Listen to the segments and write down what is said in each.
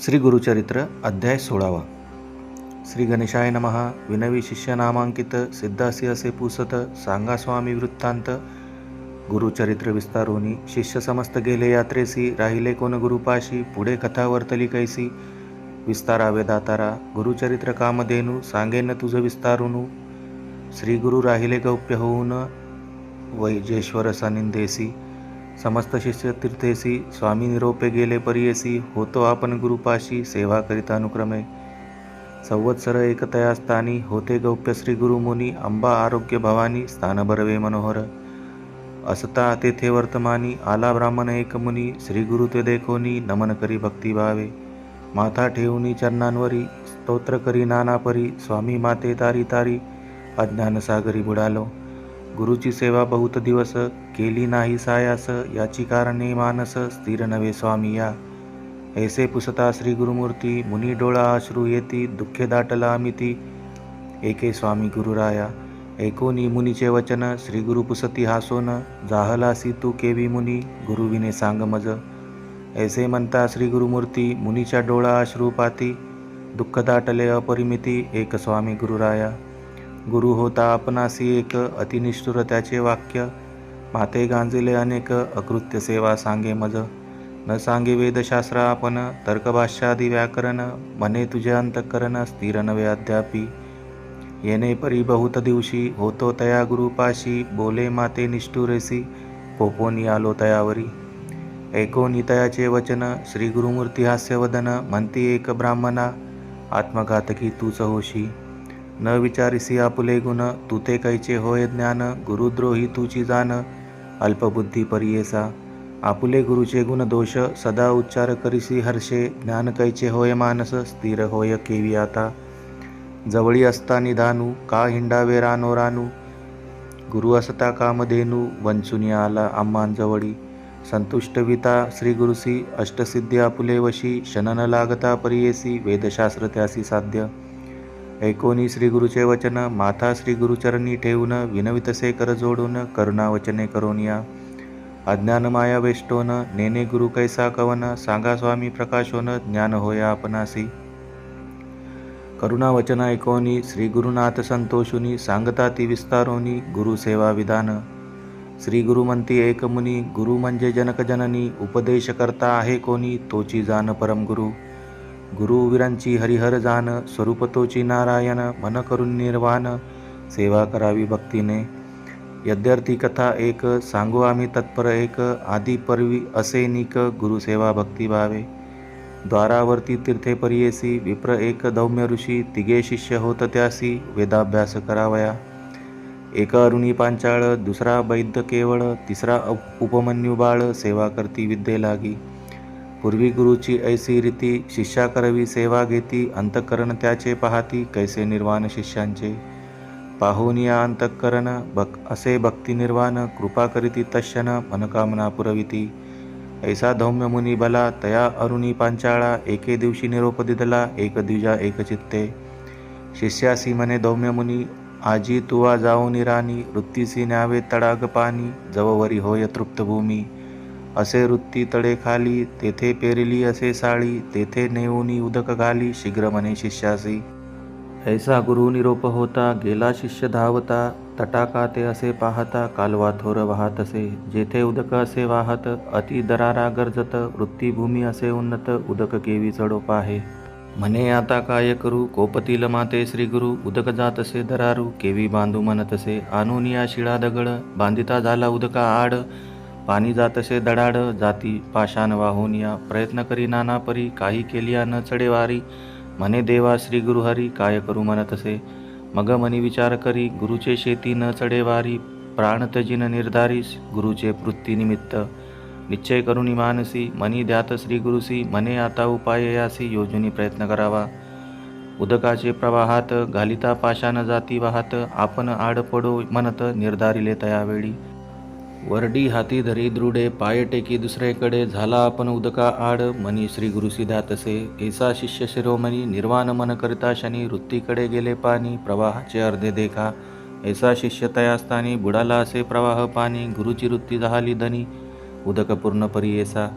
श्री गुरुचरित्र अध्याय सोळावा. श्री गणेशाय नमः. विनवी शिष्य नामांकित सिद्धासी असे पुसत सांगा स्वामी वृत्तांत. गुरुचरित्र विस्तारोनी शिष्य समस्त गेले यात्रेसी. राहिले कोण गुरुपाशी. पुढे कथा वर्तली कैसी विस्तारावे दातारा. गुरुचरित्र कामधेनू. सांगेन तुझ विस्तारुनू. श्री गुरु राहिले गौप्य होऊन. वैजेश्वर सनिंदेसी. समस्त शिष्य तीर्थेसी स्वामी निरोपे गेले परियेसी होतो आपण गुरुपाशी सेवा करिता अनुक्रमे. संवत्सर एकतया स्थानी होते गौप्य श्री गुरुमुनी अंबा आरोग्य भवानी स्थान भरवे मनोहर. असता तेथे वर्तमानी आला ब्राह्मण एक मुनी श्री गुरु ते देखोनी नमन करी भक्तिभावे माथा ठेवूनी चरणांवरी स्तोत्र करी नाना परी स्वामी माते तारी तारी अज्ञान सागरी बुडालो. गुरुची सेवा बहुत दिवस केली नाही सायास याची कारणे मानस स्थिर नवे स्वामी या. ऐसे पुसता श्री गुरुमूर्ती मुनी डोळा अश्रू येती दुःखे दाटला मिती. एके स्वामी गुरुराया ऐकोनी मुनीचे वचन श्री गुरु पुसती हासोन जाहलासी तू केवी मुनी गुरुविने सांग मज. ऐसे म्हणता श्री गुरुमूर्ती मुनीच्या डोळा अश्रू पाती दुःख दाटले अपरिमिती एक स्वामी गुरुराया. गुरु होता आपणासी एक अतिनिष्ठुर त्याचे वाक्य. माते गांजिले अनेक अकृत्य सेवा सांगे मज. न सांगे वेदशास्त्र आपण तर्कभाष्यादी व्याकरण मने तुझे अंतकरण स्थिर नवे अद्यापी. येणे परी बहुत दिवशी होतो तया गुरुपाशी बोले माते निष्ठुरेसी पोपोनी आलो तयावरी. ऐकोनी तयाचे वचन श्री गुरुमूर्ती हास्यवदन म्हणती एक ब्राह्मणा आत्मघातकी तूच होशी. न विचारिसी आपुले गुण तुते ते कैचे होय ज्ञान गुरुद्रोही तुची जाण अल्पबुद्धी परियेसा। आपुले गुरुचे गुण दोष सदा उच्चार करिसी हर्षे ज्ञान कैचे होय मानस स्थिर होय केवी आता। जवळी असता निधानू का हिंडावे रानो रानू। गुरु असता कामधेनू वंचुनी आला आम्हांजवळी संतुष्टविता श्री गुरुसी अष्टसिद्धी आपुले वशी शनन लागता परियेसी वेदशास्त्र त्यासी साध्य। ऐकोनी श्री गुरुचे वचन माथा श्री गुरुचरणी ठेवून विनवितसे कर जोडून करुणावचने करोनिया. अज्ञान माया वेष्टोन नेने गुरु कैसा कवन सांगा स्वामी प्रकाशोन ज्ञान होया आपणासी. करुणावचन ऐकोनी श्री गुरुनाथ संतोषुनी सांगता ती विस्तारोनी गुरु सेवा विधान. श्री गुरु म्हणती एक मुनी गुरु म्हणजे जनक जननी उपदेश करता आहे कोणी तोची जाण परम गुरु. गुरुवीरांची हरिहर जाण स्वरूपतोची नारायण मन करून निर्वाण सेवा करावी भक्तीने. यद्यर्थी कथा एक सांगू आम्ही तत्पर एक आदी परवी असे निक गुरुसेवा भक्ती भावे. द्वारावरती तीर्थे परियेसी विप्र एक दौम्य ऋषी तिघे शिष्य होत त्यासी वेदाभ्यास करावया. एक अरुणी पांचाळ दुसरा वैद्य केवळ तिसरा उप- उपमन्यू बाळ सेवा करती विद्ये लागी. पूर्वी गुरुची ऐसी रीती शिष्या करवी सेवा घेती अंतकरण त्याचे पाहती कैसे निर्वाण शिष्यांचे? पाहून या अंतःकरण भक् असे भक्ती निर्वाण कृपा करीती तशन मनकामना पुरविती. ऐसा धौम्य मुनी बला तया अरुणी पांचाळा एके दिवशी निरोप दिदला एक द्विजा एक चित्ते. शिष्यासी मने धौम्य मुनी आजी तुवा जाऊ निराणी वृत्तीसी न्यावे तडाग पाणी जववरी होय तृप्त भूमी असे वृत्ती तडे खाली तेथे पेरिली असे साळी तेथे नेऊनी उदक घाली शीघ्र म्हणे शिष्यासी. ऐसा गुरु निरोप होता गेला शिष्य धावता तटाका ते असे पाहता कालवा थोर वाहत असे जेथे उदक असे वाहत अति दरारा गरजत वृत्तीभूमी असे उन्नत उदक केवी चढो आहे म्हणे आता काय करू? कोपतील माते श्री गुरु उदक जात असे दरारू केवी बांधू म्हणत असे आणून या शिळा दगड बांधिता झाला उदका आड पाणी जातसे दडाड जाती पाषाण वाहून या प्रयत्न करी नाना परी काही केलिया न चढेवारी म्हणे देवा श्री गुरुहरी काय करू म्हणत असे? मग मनी विचार करी गुरुचे शेती न चढेवारी प्राण तजिन निर्धारी गुरुचे वृत्तीनिमित्त निश्चय करुणी मानसी मनी द्यात श्री गुरुसी मने आता उपाय यासी योजनी प्रयत्न करावा. उदकाचे प्रवाहात घालिता पाषाण जाती वाहत आपण आड पडो म्हणत निर्धारिले तयावेळी. वरडी हाती धरी दृढे पाय टेकी दुसरेकडे झाला आपण उदका आड. मनी श्री गुरुसी तसे. ऐसा शिष्य शिरोमणी निर्वाण मन करता शनी वृत्तीकडे गेले पाणी प्रवाहाचे अर्धे देखा. ऐसा शिष्य तयास्तानी बुडाला असे प्रवाह पाणी गुरुची वृत्ती झाली धनी. उदक पूर्ण ऐसा.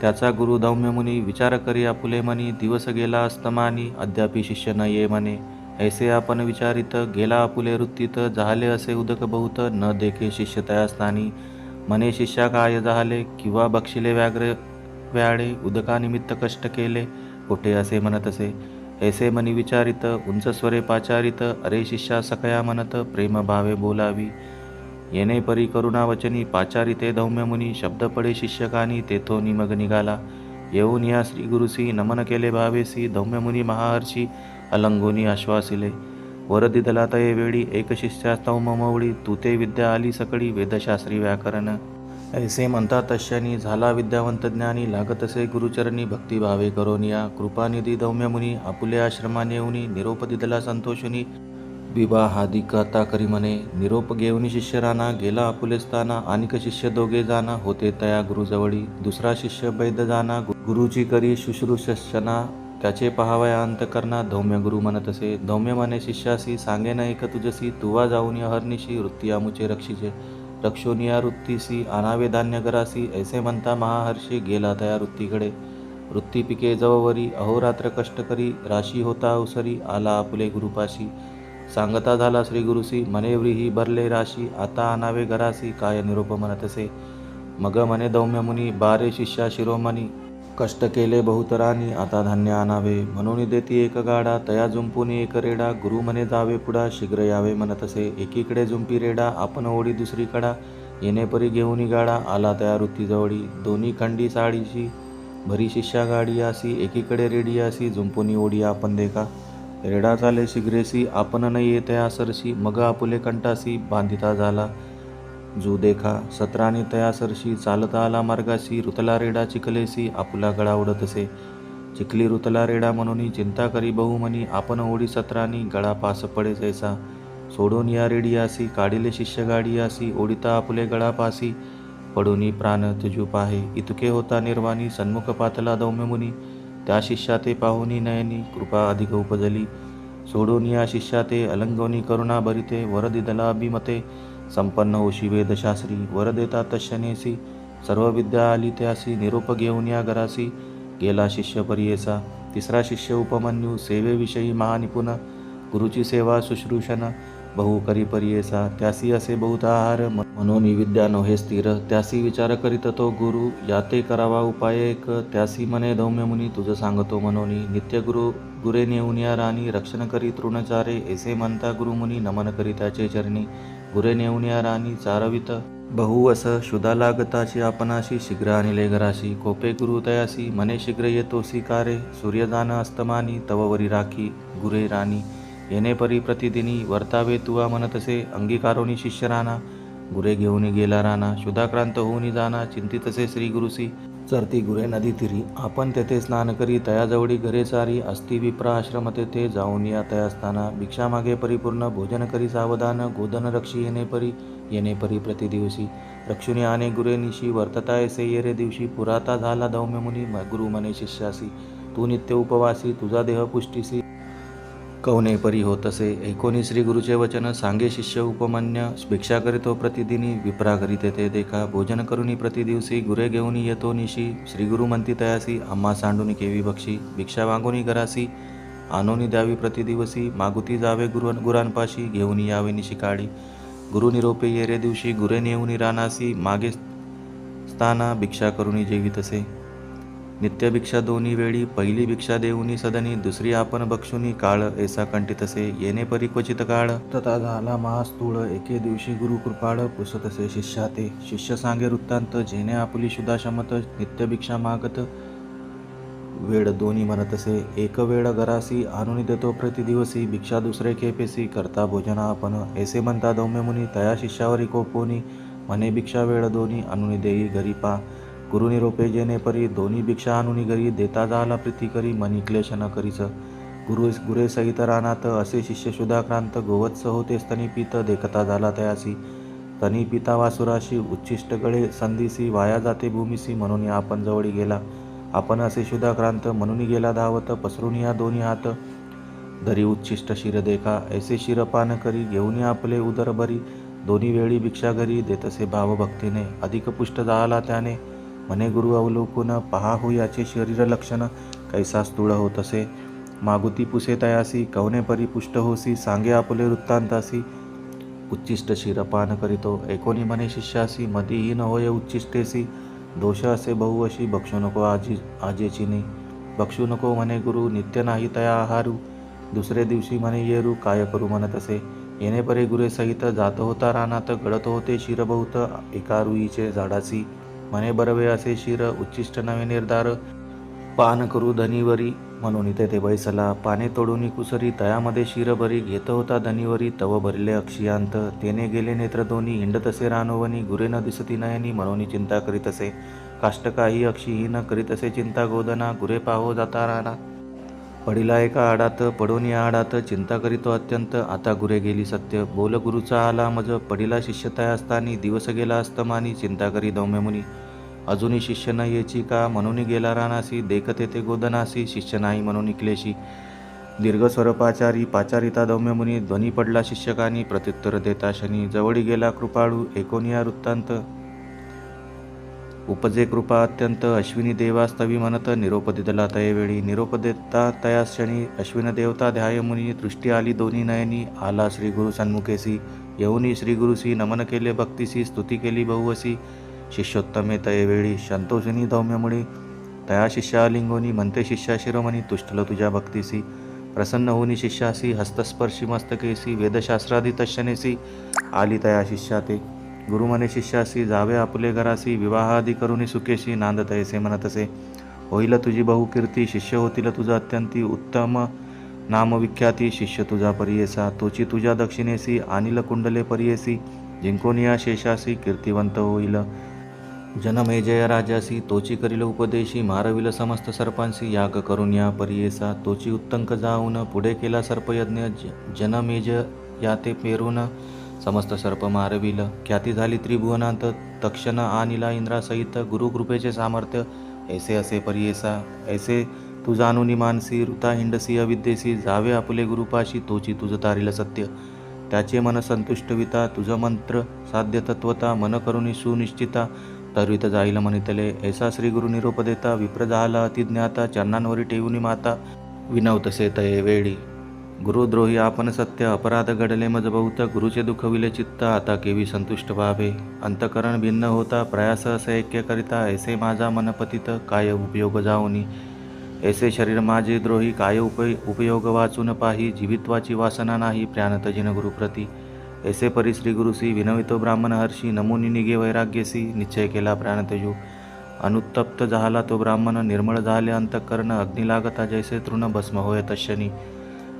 त्याचा गुरु धौम्यमुनी विचार करी आपुले मनी दिवस गेला अस्तमानी अद्यापि शिष्य न ये म्हणे ऐसे आपण विचारित गेला आपुले वृत्तीत झाले असे उदक बहुत न देखे शिष्य तया स्थानी. मने शिष्या काय झाले किंवा बक्षिले व्याग्र व्याळे उदकानिमित्त कष्ट केले कुठे असे म्हणत असे. ऐसे मनी विचारित उंच स्वरे पाचारित अरे शिष्या सकया म्हणत प्रेम भावे बोलावी. येणे परी करुणा वचनी पाचारिते धौम्य मुनी शब्द पडे शिष्यकानी तेथोनी मग निघाला. येऊन या श्री गुरुसी नमन केले भावेसी धौम्य मुनी महाहर्षी अलंगुनी आश्वासिले वरदी दलातये वेळी एक शिष्यास्तव ममवळी तुते विद्या आली सकळी वेदशास्त्री व्याकरण. ऐसे म्हणता तश्यानी झाला विद्यावंत ज्ञानी लागतसे गुरुचरणी भक्तिभावे करोनिया कृपानिधी दौम्यमुनी आपुले आश्रमाने येऊनी निरोप दिदला संतोषुनी. विवाहादी कथा करी म्हणे निरोप घेऊनी शिष्य राणा गेला आपुलेस्ताना अनिक शिष्य दोघे जाना होते तया गुरुजवळी. दुसरा शिष्य बैद जाना गुरुची करी शुश्रूषना त्याचे पहावया अंत करना धौम्य गुरु म्हणत असे. धौम्य म्हणे शिष्यासी सांगे नाही का तुझसी तुवा जाऊन अहर्निशी वृत्ती आमुचे रक्षिचे. रक्षोनिया वृत्तीसी आणावे धान्य करासी ऐसे म्हणता महाहर्षी गेला तया वृत्तीकडे. वृत्ती पिके जववरी अहोरात्र कष्ट करी राशी होता अवसरी आला आपुले गुरुपाशी. सांगता झाला श्री गुरुसी मनेव्रीही भरले राशी आता आणावे घरासी काय निरोप म्हणत असे. मग म्हणे धौम्य मुनी बारे शिष्या शिरोमणी. कष्ट केले बहुतरानी आता धान्य आणावे. म्हणून देती एक गाडा तया झुंपुनी एक रेडा. गुरु म्हणे जावे पुढा शीघ्र यावे म्हणत असे एकीकडे जुंपी रेडा आपण ओढी दुसरीकडा येणे परी घेऊनी गाडा आला तया वृत्तीजवळी. दोन्ही खंडी साडीशी भरी शिष्या गाडी आसी. एकीकडे रेडी आसी जुंपुनी ओढी आपण देखा. रेडा चाले शीघ्रेसी आपण न येते सरशी. मग आपुले कंटासी बांधिता झाला. जो देखा सत्राने तयासरशी चालता आला मार्गाशी रुतला रेडा चिखलेसी आपुला गळा उडतसे. चिखली रुतला रेडा म्हणून चिंता करी बहुमनी आपण ओढी सत्रानी गळा पास पडे जैसा सोडून या रेडी काढिले शिष्य गाडी आसी ओढिता आपुले गळा पासी. पडूनी प्राण तुझू पाहे इतके होता निर्वाणी सन्मुख पातला दौम्य मुनी. त्या शिष्या ते पाहुनी नयनी कृपा अधिक उपजली. सोडून या शिष्या ते अलंगोनी करुणा भरिते वरदिदला अभिमते. संपन्न होशी वेदशास्त्री. वर देता तशनेसी सर्व विद्या आली त्यासी. निरोप घेऊन या घरासी. गेला शिष्य परियेसा. तिसरा शिष्य उपमन्यू. सेवेविषयी महानिपुण गुरुची सेवा शुश्रूषण. बहु करी परियेसा. त्यासी असे बहुत आहार. म्हणून विद्या नोहे स्थिर. त्यासी विचार करीत तो गुरु. याते करावा उपाय एक. त्यासी मने धौम्य मुनी. तुझं सांगतो मनोनी. नित्य गुरु गुरे नेऊन या राणी. रक्षण करी तृणचारे. ऐसे म्हणता गुरुमुनी. नमन करी त्याचे चरणी. गुरे नेऊन या राणी चारवित बहु अस शुदा लागताची आपणाशी शीघ्र आणिले घराशी कोपे गुरु तयासी मने शीघ्र येतोसी कारे सूर्यदान अस्तमानी तववरी राखी गुरे राणी येणे परी प्रतिदिनी वर्तावे तुवा म्हणतसे अंगीकारोनी शिष्य राणा गुरे घेऊन गेला राणा शुधाक्रांत होऊनी जाना चिंतितसे श्री गुरुसी चरती गुरे नदी तिरी आपण तेथे स्नान करी तयाजवळी घरे चारी अस्थि विप्रा आश्रम तेथे जाऊन या तया स्थाना भिक्षा मागे परिपूर्ण भोजन करी सावधान गोधन रक्षी येणे परी येणे परी प्रतिदिवसी रक्षुनी आने गुरे निशी वर्तता येसे येरे दिवशी पुराता झाला दौम्य मुनी गुरु मने शिष्यासी. तू नित्य उपवासी तुझा देह पुष्टीसी. कवने परी होतसे एकोणी श्री गुरुचे वचन सांगे शिष्य उपमन्य भिक्षा करीतो प्रतिदिनी विप्रा करीते ते देखा भोजन करुनी प्रतिदिवसी गुरे घेऊन येतो निशी श्री गुरु म्हणती तयासी आम्हा सांडून केवी बक्षी भिक्षा मागोनी घरासी आनोनी द्यावी प्रतिदिवसी मागुती जावे गुरु गुरांपाशी घेऊन यावे निशी काळी गुरु निरोपे येरे दिवशी गुरे नेऊनी रानासी मागे स्थाना भिक्षा करुनी जेवी तसे. नित्यभिक्षा दोन्ही वेळी पहिली भिक्षा देऊनी सदनी दुसरी आपण बक्षुनी काळ ऐसा कंटितसे येणे परिक्वचित काळ. तथा झाला महास्थूळ एके दिवशी गुरु कृपाळ पुसतसे शिष्या ते. शिष्य सांगे वृत्तांत जेणे आपली शुदा शमत नित्यभिक्षा मागत. वेळ दोन्ही म्हणतसे एक वेळ घरासी आणून देतो प्रतिदिवसी भिक्षा दुसरे खेपेसी करता भोजना आपण. ऐसे म्हणता दौम्यमुनी तया शिष्यावरी कोपोनी म्हणे भिक्षा वेळ दोन्ही आणून देई घरी पा. गुरुनी रोपे जेणे परी दोन्ही भिक्षा आणून घरी देता जाला प्रीती करी मनी क्लेश न करीच गुरु गुरे सहित रानात असे शिष्य शुद्धाक्रांत गोवत्स होते तनी पित देखता झाला तयासी. तनी पिता वासुराशी उच्चिष्ट गळे संधीसी वाया जाते भूमिसी म्हणून आपण जवळी गेला. आपण असे शुद्धाक्रांत म्हणून गेला धावत पसरून या दोन्ही हात. धरी उच्चिष्ट शिर देखा ऐसे शिरपान करी घेऊन आपले उदर बरी दोन्ही वेळी भिक्षा घरी देतसे भावभक्तीने अधिक पुष्ट झाला त्याने. म्हणे गुरु अवलोकून पहा हो याचे शरीर लक्षण. कैसा स्थूळ होत असे मागुती पुसे तयासी कवने परिपुष्ट होसी. सांगे आपले वृत्तांतासी. उच्चिष्ट शिरपान करीतो. एकोणी म्हणे शिष्यासी मदीहीन होय उच्चिष्टेसी. दोष असे बहु अशी. बक्षू नको आजी आजेचिनी बक्षू नको म्हणे गुरु. नित्य नाही तया आहारू. दुसरे दिवशी म्हणे येरू. काय करू म्हणत असे येणे परे गुरे सहित जात होता रानात. गळत होते शिर एका रुईचे झाडासी. मने बरवे असे शिर उच्चिष्ट नवे निर्धार. पान करू धनीवरी म्हणून तेथे बैसला. पाने तोडून कुसरी तयामध्ये शिरभरी घेत होता धनीवरी तव भरले अक्षियांत. तेने गेले नेत्र दोन्ही हिंड तसे रानोवनी. गुरे न दिसती नयनी म्हणून चिंता करीत असे. काष्ट काही न करीत असे चिंता गोदना. गुरे पाहो जाता राणा. पडिला एका आडात पडून या आडात चिंता करीतो अत्यंत. आता गुरे गेली सत्य. बोल गुरुचा आला मज. पडिला शिष्यताय असतानी दिवस गेला अस्तमानी. चिंता करी दौम्य मुनी. अजूनही शिष्य न येची का? म्हणून गेला रानासी. देखते तेथे गोदनासी. शिष्य नाही म्हणून क्लेशी दीर्घस्वरपाचारी पाचारिता दौम्य मुनी. ध्वनी पडला शिक्षकानी प्रत्युत्तर देता शनी. जवळी गेला कृपाळू. एकोनिया वृत्तांत. उपजे कृपा अत्यंत अश्विनी देवास्तवी म्हणत निरोप दिदला तयवेळी निरोप तया क्षणी अश्विन देवता ध्याय मुनी दृष्टी आली दोन्ही नयनी. आला श्री गुरु सन्मुखेसी. येऊनी श्री गुरुसी नमन केले भक्तीसी स्तुती केली बहुवसी. शिष्योत्तमे तयवेळी संतोषिनी दौम्यमुळे तया शिष्या लिंगोनी म्हणते शिष्या शिरोमणी तुष्टल तुझ्या भक्तीसी. प्रसन्न होनी शिष्यासी हस्तस्पर्शी मस्तकेसी वेदशास्त्रादी तशनेसी आली तया शिष्या ते गुरुमने शिष्यासी जावे आपले घरासी विवाहादी करुणी सुखेशी तयसे म्हणत असे होईल तुझी बहुकीर्ती शिष्य होतील तुझा अत्यंती उत्तम नामविख्याती शिष्य तुझा परियेसा तोची तुझ्या दक्षिणेसी अनिल कुंडले परियेसी जिंकोनिया शेषासी कीर्तिवंत होईल जनमे जय राजासी तोची करील उपदेशी मारविल समस्त सर्पांसी याग करून या परियेसा तोची उत्तंक जाऊन पुढे केला सर्पयज्ञ ज- जनमेज या ते पेरून समस्त सर्प मारविल ख्याती झाली त्रिभुवनांत तक्षण आणिला इंद्रासहित गुरुकृपेचे सामर्थ्य ऐसे असे परियेसा ऐसे तू जाणूनी मानसी ऋता हिंडसी अविद्येसी जावे आपले गुरुपाशी तोची तुझं तारील सत्य. त्याचे मन संतुष्टविता तुझं मंत्र साध्य तत्वता मन करुणी सुनिश्चिता तरुत जाईल म्हणितले ऐसा श्री गुरु निरोप देता विप्र झाला अतिज्ञाता चरणांवरी ठेवूनी माता विनवतसे तये वेळी. गुरुद्रोही आपण सत्य अपराध घडले मज बहुत गुरुचे दुखविले चित्त आता केवी संतुष्ट व्हावे. अंतकरण भिन्न होता प्रयास असे ऐक्य करिता ऐसे माझा मनपतित काय उपयोग जाऊनी. ऐसे शरीर माझे द्रोही काय उप उपयोग वाचून पाही जीवित्वाची वासना नाही प्राणतजिन गुरुप्रती. ऐसे परी श्री गुरुसी विनवितो ब्राह्मण हर्षी नमुनी निगे वैराग्यसी निश्चय केला प्राणतजू अनुत्तप्त झाला तो ब्राह्मण निर्मळ झाले अंतःकरण अग्निलागता जैसे तृण भस्म होय तशनी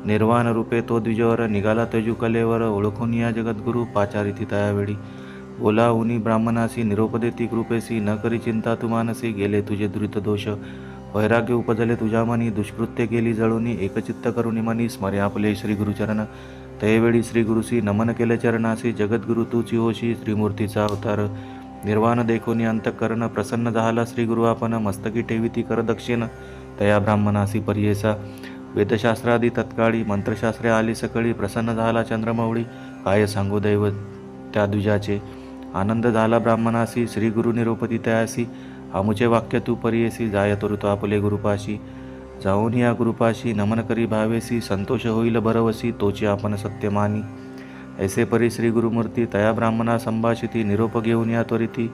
निर्वाण रूपे तो द्विजवर निघाला तजू कलेवर ओळखून या जगद्गुरु पाचारिती तयावेळी बोला उनी ब्राह्मणासी निरोपदेती कृपेसी न करी चिंता तू मानसी गेले तुझे द्रुत दोष वैराग्य उपजले तुझ्या मनी दुष्कृत्य केली जळूनी एकचित्त करुणी मनी स्मरे आपले श्री गुरुचरण तयवेळी श्री गुरुसी नमन केले चरणासी जगद्गुरु तूची होशी श्रीमूर्तीचा अवतार निर्वाण देखोनी अंतकरण प्रसन्न झाला श्री गुरु आपण मस्तकी ठेविती कर दक्षिण तया ब्राह्मणासी परियेसा वेदशास्त्रादी तत्काळी मंत्रशास्त्रे आली सकळी प्रसन्न झाला चंद्रमौळी काय सांगू दैव त्या द्विजाचे आनंद झाला ब्राह्मणासी श्री गुरु निरोपती तयासी आमुचे वाक्य तू परियसी जाय तरुतो आपले गुरुपाशी. जाऊन या गुरुपाशी नमन करी भावेसी संतोष होईल बरवसी तोची आपण सत्य मानी. ऐसे परी श्री गुरुमूर्ती तया ब्राह्मणा संभाषिती निरोप घेऊन या त्वरिती.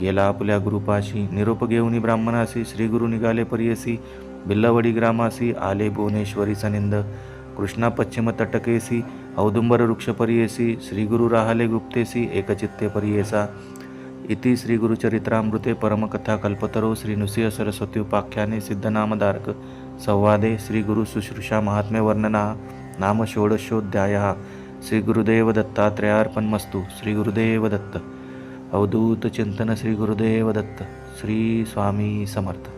गेला आपल्या गुरुपाशी निरोप घेऊन ब्राह्मणासी श्री गुरु निघाले परियसी बिल्लवडी ग्रामासी आले भुवनेश्वरी सनिंद कृष्णा पश्चिम तटकेसी औदुंबर वृक्ष परियेसी राहले गुप्तेसी एकचित्ते परियेसा इति श्री गुरुचरित्रामृते परमकथा कल्पतरो श्री नृसिंह सरस्वती उपाख्याने सिद्धनामधारक संवादे श्री गुरु महात्म्य वर्णना नाम षोडशोध्यायः श्री गुरुदेव दत्तात्रयार्पणमस्तु श्री गुरुदेव दत्त अवधूत चिंतन दत्त श्री स्वामी समर्थ